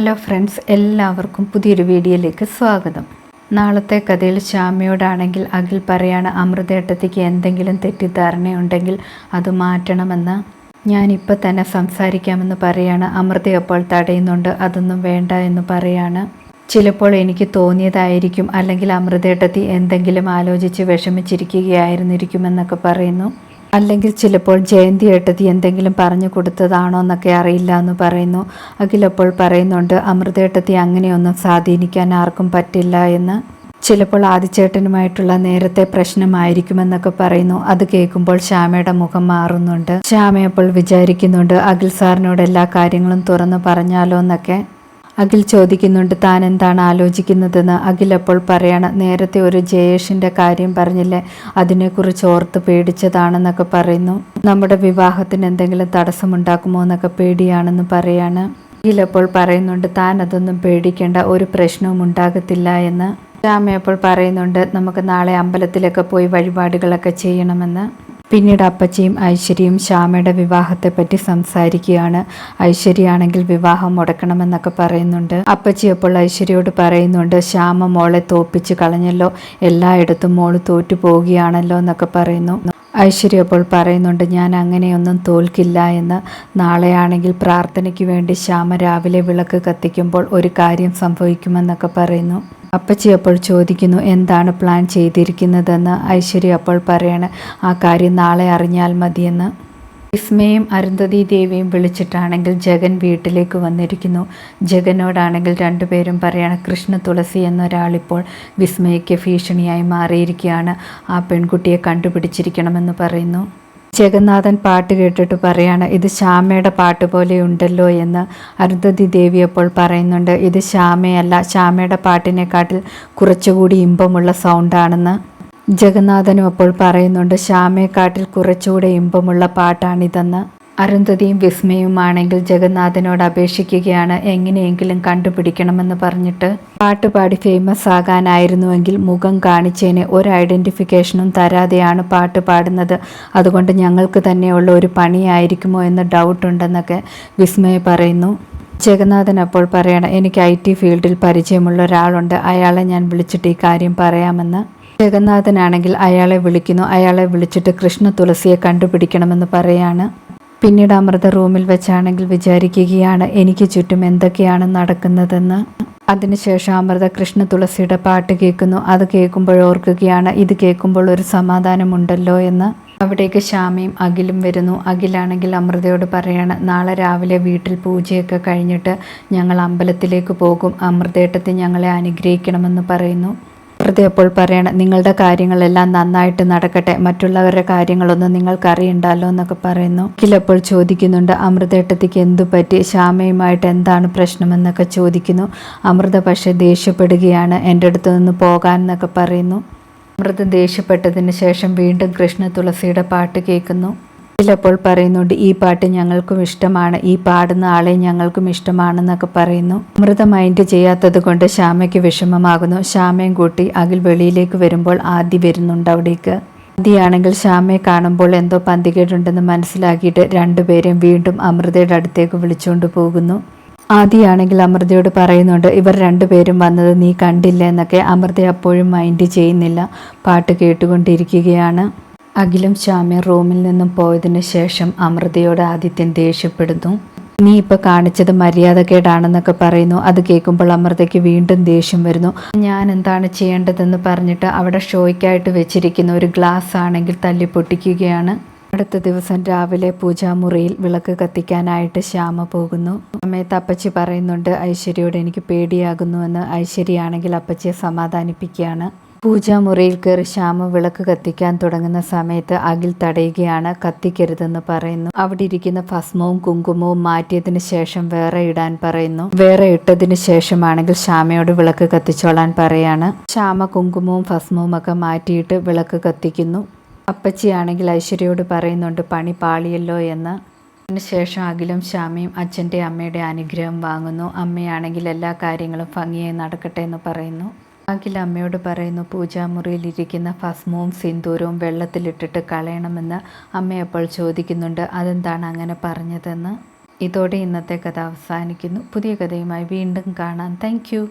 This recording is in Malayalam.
ഹലോ ഫ്രണ്ട്സ് എല്ലാവർക്കും പുതിയൊരു വീഡിയോയിലേക്ക് സ്വാഗതം. നാളത്തെ കഥയിൽ ശ്യാമയോടാണെങ്കിൽ അഖിൽ പറയാണ് അമൃതേട്ടത്തിക്ക് എന്തെങ്കിലും തെറ്റിദ്ധാരണയുണ്ടെങ്കിൽ അത് മാറ്റണമെന്ന്. ഞാനിപ്പോൾ തന്നെ സംസാരിക്കാമെന്ന് പറയാണ് അമൃത അപ്പോൾ തടയുന്നുണ്ട് അതൊന്നും വേണ്ട എന്ന് പറയാണ്. ചിലപ്പോൾ എനിക്ക് തോന്നിയതായിരിക്കും അല്ലെങ്കിൽ അമൃതേട്ടത്തി എന്തെങ്കിലും ആലോചിച്ച് വിഷമിച്ചിരിക്കുകയായിരുന്നിരിക്കുമെന്നൊക്കെ പറയുന്നു. അല്ലെങ്കിൽ ചിലപ്പോൾ ജയന്തി ഏട്ടത്തി എന്തെങ്കിലും പറഞ്ഞു കൊടുത്തതാണോ എന്നൊക്കെ അറിയില്ല എന്ന് പറയുന്നു. അഖിലപ്പോൾ പറയുന്നുണ്ട് അമൃതേട്ടത്തി അങ്ങനെയൊന്നും സ്വാധീനിക്കാൻ ആർക്കും പറ്റില്ല എന്ന്. ചിലപ്പോൾ ആദിച്ചേട്ടനുമായിട്ടുള്ള നേരത്തെ പ്രശ്നമായിരിക്കുമെന്നൊക്കെ പറയുന്നു. അത് കേൾക്കുമ്പോൾ ശ്യാമയുടെ മുഖം മാറുന്നുണ്ട്. ശ്യാമ അപ്പോൾ വിചാരിക്കുന്നുണ്ട് അഖിൽ സാറിനോട് എല്ലാ കാര്യങ്ങളും തുറന്നു പറഞ്ഞാലോ എന്നൊക്കെ. അഖിൽ ചോദിക്കുന്നുണ്ട് താൻ എന്താണ് ആലോചിക്കുന്നതെന്ന്? അഖിൽ അപ്പോൾ പറയാണ് നേരത്തെ ഒരു ജയേഷിന്റെ കാര്യം പറഞ്ഞില്ലേ അതിനെക്കുറിച്ച് ഓർത്ത് പേടിച്ചതാണെന്നൊക്കെ പറയുന്നു. നമ്മുടെ വിവാഹത്തിന് എന്തെങ്കിലും തടസ്സമുണ്ടാക്കുമോ എന്നൊക്കെ പേടിയാണെന്ന് പറയാണ്. അഖിൽ അപ്പോൾ പറയുന്നുണ്ട് താൻ അതൊന്നും പേടിക്കേണ്ട ഒരു പ്രശ്നവും ഉണ്ടാകത്തില്ല എന്ന്. രാമയപ്പോൾ പറയുന്നുണ്ട് നമുക്ക് നാളെ അമ്പലത്തിലൊക്കെ പോയി വഴിപാടുകളൊക്കെ ചെയ്യണമെന്ന്. പിന്നീട് അപ്പച്ചയും ഐശ്വര്യയും ശ്യാമയുടെ വിവാഹത്തെപ്പറ്റി സംസാരിക്കുകയാണ്. ഐശ്വര്യയാണെങ്കിൽ വിവാഹം മുടക്കണമെന്നൊക്കെ പറയുന്നുണ്ട്. അപ്പച്ചി അപ്പോൾ ഐശ്വര്യയോട് പറയുന്നുണ്ട് ശ്യാമ മോളെ തോപ്പിച്ച് കളഞ്ഞല്ലോ എല്ലായിടത്തും മോൾ തോറ്റു പോവുകയാണല്ലോ എന്നൊക്കെ പറയുന്നു. ഐശ്വര്യ അപ്പോൾ പറയുന്നുണ്ട് ഞാൻ അങ്ങനെയൊന്നും തോൽക്കില്ല എന്ന്. നാളെയാണെങ്കിൽ പ്രാർത്ഥനയ്ക്ക് വേണ്ടി ശ്യാമ രാവിലെ വിളക്ക് കത്തിക്കുമ്പോൾ ഒരു കാര്യം സംഭവിക്കുമെന്നൊക്കെ പറയുന്നു. അപ്പച്ചി അപ്പോൾ ചോദിക്കുന്നു എന്താണ് പ്ലാൻ ചെയ്തിരിക്കുന്നതെന്ന്? ഐശ്വര്യ അപ്പോൾ പറയാണ് ആ കാര്യം നാളെ അറിഞ്ഞാൽ മതിയെന്ന്. വിസ്മയും അരുന്ധതി ദേവിയും വിളിച്ചിട്ടാണെങ്കിൽ ജഗൻ വീട്ടിലേക്ക് വന്നിരിക്കുന്നു. ജഗനോടാണെങ്കിൽ രണ്ടുപേരും പറയാണ് കൃഷ്ണ തുളസി എന്നൊരാളിപ്പോൾ വിസ്മയയ്ക്ക് ഭീഷണിയായി മാറിയിരിക്കുകയാണ്. ആ പെൺകുട്ടിയെ കണ്ടുപിടിച്ചിരിക്കണമെന്ന് പറയുന്നു. ജഗന്നാഥൻ പാട്ട് കേട്ടിട്ട് പറയാണ് ഇത് ശ്യാമയുടെ പാട്ട് പോലെ ഉണ്ടല്ലോ എന്ന്. അരുന്ധതി ദേവി അപ്പോൾ പറയുന്നുണ്ട് ഇത് ശ്യാമയല്ല ശ്യാമയുടെ പാട്ടിനെക്കാട്ടിൽ കുറച്ചുകൂടി ഇമ്പമുള്ള സൗണ്ടാണെന്ന് ജഗന്നാഥനും അപ്പോൾ പറയുന്നുണ്ട് ശ്യാമേക്കാട്ടിൽ കുറച്ചുകൂടെ ഇമ്പമുള്ള പാട്ടാണിതെന്ന്. അരുന്ധതിയും വിസ്മയുമാണെങ്കിൽ ജഗന്നാഥനോട് അപേക്ഷിക്കുകയാണ് എങ്ങനെയെങ്കിലും കണ്ടുപിടിക്കണമെന്ന് പറഞ്ഞിട്ട് പാട്ടുപാടി ഫേമസ് ആകാനായിരുന്നുവെങ്കിൽ മുഖം കാണിച്ചതിന് ഒരു ഐഡന്റിഫിക്കേഷനും തരാതെയാണ് പാട്ട് പാടുന്നത്. അതുകൊണ്ട് ഞങ്ങൾക്ക് തന്നെയുള്ള ഒരു പണിയായിരിക്കുമോ എന്ന് ഡൗട്ടുണ്ടെന്നൊക്കെ വിസ്മയ പറയുന്നു. ജഗന്നാഥൻ അപ്പോൾ പറയണം എനിക്ക് ഐ ടി ഫീൽഡിൽ പരിചയമുള്ള ഒരാളുണ്ട് അയാളെ ഞാൻ വിളിച്ചിട്ട് ഈ കാര്യം പറയാമെന്ന്. ജഗന്നാഥനാണെങ്കിൽ അയാളെ വിളിക്കുന്നു. അയാളെ വിളിച്ചിട്ട് കൃഷ്ണ തുളസിയെ കണ്ടുപിടിക്കണമെന്ന് പറയാണ്. പിന്നീട് അമൃത റൂമിൽ വെച്ചാണെങ്കിൽ വിചാരിക്കുകയാണ് എനിക്ക് ചുറ്റും എന്തൊക്കെയാണ് നടക്കുന്നതെന്ന്? അതിനുശേഷം അമൃത കൃഷ്ണ തുളസിയുടെ പാട്ട് കേൾക്കുന്നു. അത് കേൾക്കുമ്പോൾ ഓർക്കുകയാണ് ഇത് കേൾക്കുമ്പോൾ ഒരു സമാധാനമുണ്ടല്ലോ എന്ന്. അവിടേക്ക് ശ്യാമയും അഖിലും വരുന്നു. അഖിലാണെങ്കിൽ അമൃതയോട് പറയാണ് നാളെ രാവിലെ വീട്ടിൽ പൂജയൊക്കെ കഴിഞ്ഞിട്ട് ഞങ്ങൾ അമ്പലത്തിലേക്ക് പോകും. അമൃതേട്ടത്തെ ഞങ്ങളെ അനുഗ്രഹിക്കണമെന്ന് പറയുന്നു. വെറുതെ അപ്പോൾ പറയണം നിങ്ങളുടെ കാര്യങ്ങളെല്ലാം നന്നായിട്ട് നടക്കട്ടെ മറ്റുള്ളവരുടെ കാര്യങ്ങളൊന്നും നിങ്ങൾക്ക് അറിയണ്ടല്ലോ എന്നൊക്കെ പറയുന്നു. കിലപ്പോൾ ചോദിക്കുന്നുണ്ട് അമൃതേട്ടത്തിക്ക് എന്തു പറ്റി? ശ്യാമയുമായിട്ട് എന്താണ് പ്രശ്നമെന്നൊക്കെ ചോദിക്കുന്നു. അമൃത പക്ഷേ ദേഷ്യപ്പെടുകയാണ് എന്റെ അടുത്ത് നിന്ന് പോകാൻ എന്നൊക്കെ പറയുന്നു. അമൃത ദേഷ്യപ്പെട്ടതിന് ശേഷം വീണ്ടും കൃഷ്ണ തുളസിയുടെ പാട്ട് കേൾക്കുന്നു. ചിലപ്പോൾ പറയുന്നുണ്ട് ഈ പാട്ട് ഞങ്ങൾക്കും ഇഷ്ടമാണ് ഈ പാടുന്ന ആളെ ഞങ്ങൾക്കും ഇഷ്ടമാണെന്നൊക്കെ പറയുന്നു. അമൃത മൈൻഡ് ചെയ്യാത്തത് കൊണ്ട് ശ്യാമയ്ക്ക് വിഷമമാകുന്നു. ശ്യാമയും കൂട്ടി അഖിൽ വെളിയിലേക്ക് വരുമ്പോൾ ആദ്യ വരുന്നുണ്ട് അവിടേക്ക്. ആദ്യയാണെങ്കിൽ ശ്യാമയെ കാണുമ്പോൾ എന്തോ പന്തികേടുണ്ടെന്ന് മനസ്സിലാക്കിയിട്ട് രണ്ടുപേരെയും വീണ്ടും അമൃതയുടെ അടുത്തേക്ക് വിളിച്ചുകൊണ്ട് പോകുന്നു. ആദ്യയാണെങ്കിൽ അമൃതയോട് പറയുന്നുണ്ട് ഇവർ രണ്ടുപേരും വന്നത് നീ കണ്ടില്ല എന്നൊക്കെ അമൃത അപ്പോഴും മൈൻഡ് ചെയ്യുന്നില്ല. പാട്ട് കേട്ടുകൊണ്ടിരിക്കുകയാണ്. അഖിലും ശ്യാമയും റൂമിൽ നിന്നും പോയതിന് ശേഷം അമൃതയോട് ആദിത്യൻ ദേഷ്യപ്പെടുന്നു. നീ ഇപ്പൊ കാണിച്ചത് മര്യാദക്കേടാണെന്നൊക്കെ പറയുന്നു. അത് കേൾക്കുമ്പോൾ അമൃതയ്ക്ക് വീണ്ടും ദേഷ്യം വരുന്നു. ഞാൻ എന്താണ് ചെയ്യേണ്ടതെന്ന് പറഞ്ഞിട്ട് അവിടെ ഷോയ്ക്കായിട്ട് വെച്ചിരിക്കുന്ന ഒരു ഗ്ലാസ് ആണെങ്കിൽ തല്ലി പൊട്ടിക്കുകയാണ്. അടുത്ത ദിവസം രാവിലെ പൂജാമുറിയിൽ വിളക്ക് കത്തിക്കാനായിട്ട് ശ്യാമ പോകുന്നു. സമയത്ത് അപ്പച്ചി പറയുന്നുണ്ട് ഐശ്വര്യയോട് എനിക്ക് പേടിയാകുന്നുവെന്ന് ഐശ്വര്യയാണെങ്കിൽ അപ്പച്ചിയെ സമാധാനിപ്പിക്കുകയാണ്. പൂജാമുറിയിൽ കയറി ശ്യാമ വിളക്ക് കത്തിക്കാൻ തുടങ്ങുന്ന സമയത്ത് അഖിൽ തടയുകയാണ് കത്തിക്കരുതെന്ന് പറയുന്നു. അവിടെ ഇരിക്കുന്ന ഭസ്മവും കുങ്കുമവും മാറ്റിയതിന് ശേഷം വേറെ ഇടാൻ പറയുന്നു. വേറെ ഇട്ടതിന് ശേഷമാണെങ്കിൽ ശ്യാമയോട് വിളക്ക് കത്തിച്ചോളാൻ പറയാണ്. ശ്യാമ കുങ്കുമവും ഭസ്മവും ഒക്കെ മാറ്റിയിട്ട് വിളക്ക് കത്തിക്കുന്നു. അപ്പച്ചിയാണെങ്കിൽ ഐശ്വര്യയോട് പറയുന്നുണ്ട് പണി പാളിയല്ലോ എന്ന്. അതിനുശേഷം അഖിലും ശ്യാമയും അച്ഛന്റെ അമ്മയുടെ അനുഗ്രഹം വാങ്ങുന്നു. അമ്മയാണെങ്കിൽ എല്ലാ കാര്യങ്ങളും ഭംഗിയായി നടക്കട്ടെ എന്ന് പറയുന്നു. അഖിൽ അമ്മയോട് പറയുന്നു പൂജാമുറിയിലിരിക്കുന്ന ഭസ്മവും സിന്ദൂരവും വെള്ളത്തിലിട്ടിട്ട് കളയണമെന്ന് അമ്മയപ്പോൾ ചോദിക്കുന്നുണ്ട്. അതെന്താണ് അങ്ങനെ പറഞ്ഞതെന്ന്? ഇതോടെ ഇന്നത്തെ കഥ അവസാനിക്കുന്നു. പുതിയ കഥയുമായി വീണ്ടും കാണാം. താങ്ക്